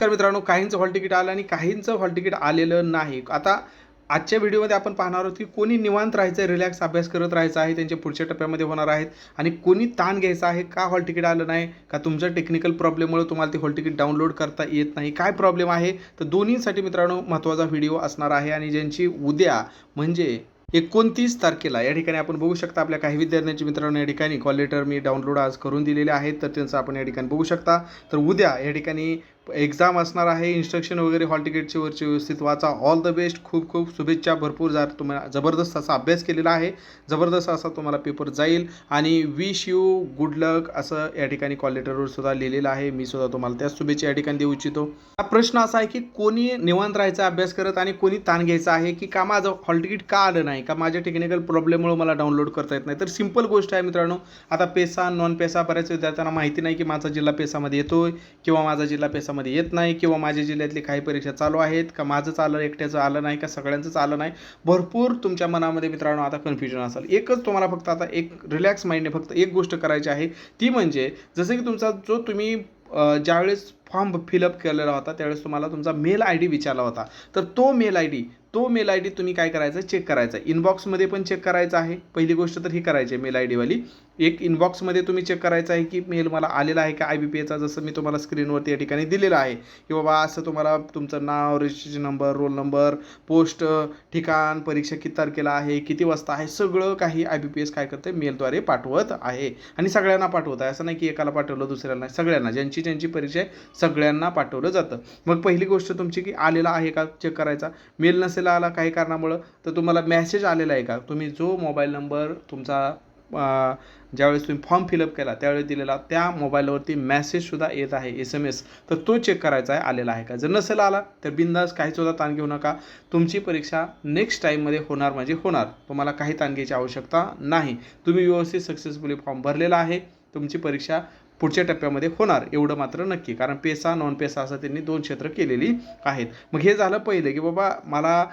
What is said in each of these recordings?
तर मित्रांनो काहींचं hall ticket आलं आणि काहींचं हॉल तिकीट आलेलं नाही. आता आजच्या व्हिडिओमध्ये आपण पाहणार आहोत की कोणी निवांत राहायचं आहे रिलॅक्स अभ्यास करत राहायचा आहे त्यांच्या पुढच्या टप्प्यामध्ये होणार आहेत आणि कोणी ताण घ्यायचा आहे का हॉल तिकीट आलं नाही का तुमच्या टेक्निकल प्रॉब्लेममुळे तुम्हाला ते हॉल तिकीट डाउनलोड करता येत नाही काय प्रॉब्लेम आहे? तर दोन्हीसाठी मित्रांनो महत्त्वाचा व्हिडिओ असणार आहे आणि ज्यांची उद्या म्हणजे एकोणतीस तारखेला या ठिकाणी आपण बघू शकता आपल्या काही विद्यार्थ्यांचे मित्रांनो या ठिकाणी कॉल लेटर मी डाउनलोड आज करून दिलेले आहेत तर त्यांचं आपण या ठिकाणी बघू शकता. तर उद्या या ठिकाणी एक्झाम असणार आहे इन्स्ट्रक्शन वगैरे हॉल तिकीटची वरची व्यवस्थित वाचा. ऑल द बेस्ट खूप खूप शुभेच्छा भरपूर. जा तुम्हाला जबरदस्त असा अभ्यास केलेला आहे जबरदस्त असा तुम्हाला पेपर जाईल. आणि विश यू गुड लक असं या ठिकाणी कॉल लेटरवर सुद्धा लिहिलेलं आहे. मी सुद्धा तुम्हाला त्या शुभेच्छा या ठिकाणी देऊ इच्छितो. हा प्रश्न असा आहे की कोणी निवांत राहायचा अभ्यास करत आणि कोणी ताण घ्यायचा आहे की का माझं हॉल तिकीट का आलं नाही का माझ्या टेक्निकल प्रॉब्लेममुळे मला डाउनलोड करता येत नाही? तर सिंपल गोष्ट आहे मित्रांनो. आता पेसा नॉन पेसा बऱ्याच विद्यार्थ्यांना माहिती नाही की माझा जिल्हा पेसामध्ये येतोय किंवा माझा जिल्हा पेसामध्ये येत नाही किंवा माझ्या जिल्ह्यातली काही परीक्षा चालू आहेत का माझंच आलं एकट्याचं आलं नाही का सगळ्यांचंच आलं नाही भरपूर तुमच्या मनामध्ये मित्रांनो आता कन्फ्युजन असेल. एकच तुम्हाला फक्त आता एक रिलॅक्स माइंडने फक्त एक गोष्ट करायची आहे. ती म्हणजे जसं की तुमचा जो तुम्ही ज्यावेळेस फॉर्म फिलअप केलेला होता त्यावेळेस तुम्हाला तुमचा मेल आय डी विचारला होता. तर तो मेल आय डी तो मेल आय डी तुम्ही काय करायचं? चेक करायचा. इनबॉक्समध्ये पण चेक करायचं आहे. पहिली गोष्ट तर ही करायची आहे मेल आय डीवाली. एक इनबॉक्समध्ये तुम्ही चेक करायचं आहे की मेल मला आलेला आहे का? आय बी पी एचा जसं मी तुम्हाला स्क्रीनवरती या ठिकाणी दिलेलं आहे. की बाबा असं तुम्हाला तुमचं नाव registration number roll number post ठिकाण परीक्षा किती तारखेला आहे किती वाजता आहे सगळं काही आय बी पी एस काय करते मेलद्वारे पाठवत आहे. आणि सगळ्यांना पाठवत आहे. असं नाही की एकाला पाठवलं दुसऱ्याला नाही. सगळ्यांना. ज्यांची ज्यांची परीक्षा आहे सगळ्यांना पाठवलं जातं. मग पहिली गोष्ट तुमची की आलेला आहे का चेक करायचा? मेल नसेल आला काही कारणामुळं तर तुम्हाला मॅसेज आलेला आहे का? तुम्ही जो मोबाईल नंबर तुमचा ज्यावेळेस तुम्ही फॉर्म फिलअप केला त्यावेळेस दिलेला त्या मोबाईलवरती मॅसेजसुद्धा येत आहे एस एम एस तर तो चेक करायचा आहे आलेला आहे का? जर नसेल आला तर बिंदास काही सुद्धा ताण घेऊ नका. तुमची परीक्षा नेक्स्ट टाईममध्ये होणार म्हणजे होणार. तुम्हाला काही ताण घ्यायची आवश्यकता नाही. तुम्ही व्यवस्थित सक्सेसफुली फॉर्म भरलेला आहे. तुमची परीक्षा पुढच्या टप्प्यामध्ये होणार एवढं मात्र नक्की. कारण पेसा नॉन पेसा असं त्यांनी दोन क्षेत्र केलेली आहेत. मग हे झालं पहिलं की बाबा मला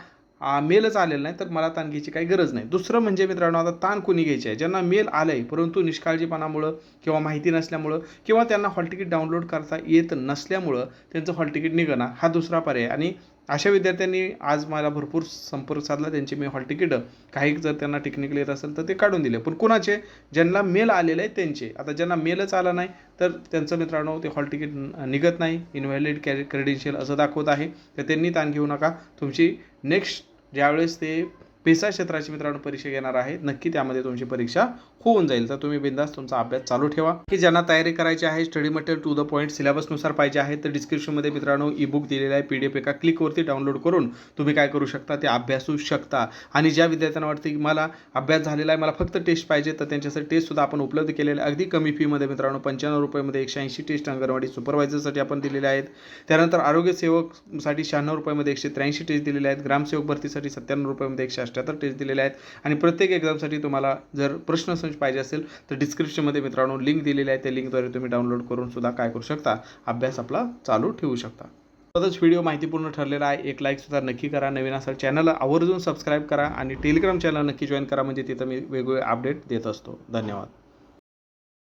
मेलच आलेला नाही तर मला ताण घ्यायची काही गरज नाही. दुसरं म्हणजे मित्रांनो आता ताण कोणी घ्यायचे आहे? ज्यांना मेल आलं आहे परंतु निष्काळजीपणामुळं किंवा माहिती नसल्यामुळं किंवा त्यांना हॉल तिकीट डाउनलोड करता येत नसल्यामुळं त्यांचं हॉल तिकीट निघणं हा दुसरा पर्याय. आणि अशा विद्यार्थ्यांनी आज मला भरपूर संपर्क साधला. त्यांची मी हॉल तिकीटं काही जर त्यांना टेक्निकल येत असेल तर ते काढून दिले. पण कुणाचे? ज्यांना मेल आलेले आहे त्यांचे. आता ज्यांना मेलच आला नाही तर त्यांचं मित्रांनो ते हॉल तिकीट निघत नाही. इनव्हॅलिड कॅ क्रेडेन्शियल असं दाखवत आहे. तर त्यांनी ताण घेऊ नका. तुमची नेक्स्ट ज्यावेळेस ते पेसा क्षेत्राची मित्रांनो परीक्षा घेणार आहे. नक्की त्यामध्ये तुमची परीक्षा होऊन जाईल. तर तुम्ही बिंदास तुमचा अभ्यास चालू ठेवा. की ज्यांना तयारी करायची आहे study material to the point सिलेबसनुसार पाहिजे आहे तर डिस्क्रिप्शनमध्ये मित्रांनो ई बुक दिलेला आहे. पी डी एफ एका क्लिकवरती डाउनलोड करून तुम्ही काय करू शकता ते अभ्यासू शकता. आणि ज्या विद्यार्थ्यांना वाटते की मला अभ्यास झालेला आहे मला फक्त टेस्ट पाहिजे तर त्यांच्यासाठी टेस्टसुद्धा आपण उपलब्ध केलेले आहे. अगदी कमी फीमध्ये मित्रांनो पंच्याण्णव रुपयामध्ये एकशे ऐंशी टेस्ट अंगणवाडी सुपरवायझरसाठी आपण दिलेले आहेत. त्यानंतर आरोग्य सेवकसाठी शहाण्णव रुपयामध्ये एकशे त्र्याऐंशी टेस्ट दिलेले आहेत. ग्रामसेवक भरतीसाठी सत्त्याण्णव रुपयामध्ये एकशे अठ्ठ्याहत्तर टेस्ट दिलेले आहेत. आणि प्रत्येक एक्झामसाठी तुम्हाला जर प्रश्नसंच पाहिजे असेल तर डिस्क्रिप्शनमध्ये मित्रांनो लिंक दिलेली आहे. त्या लिंकद्वारे तुम्ही डाउनलोड करून सुद्धा काय करू शकता. अभ्यास आपला चालू ठेवू शकता. तसंच व्हिडिओ माहितीपूर्ण ठरलेला आहे. एक लाईकसुद्धा नक्की करा. नवीन असाल चॅनलला आवर्जून सबस्क्राईब करा. आणि टेलिग्राम चॅनल नक्की जॉईन करा. म्हणजे तिथं मी वेगवेगळे अपडेट देत असतो. धन्यवाद.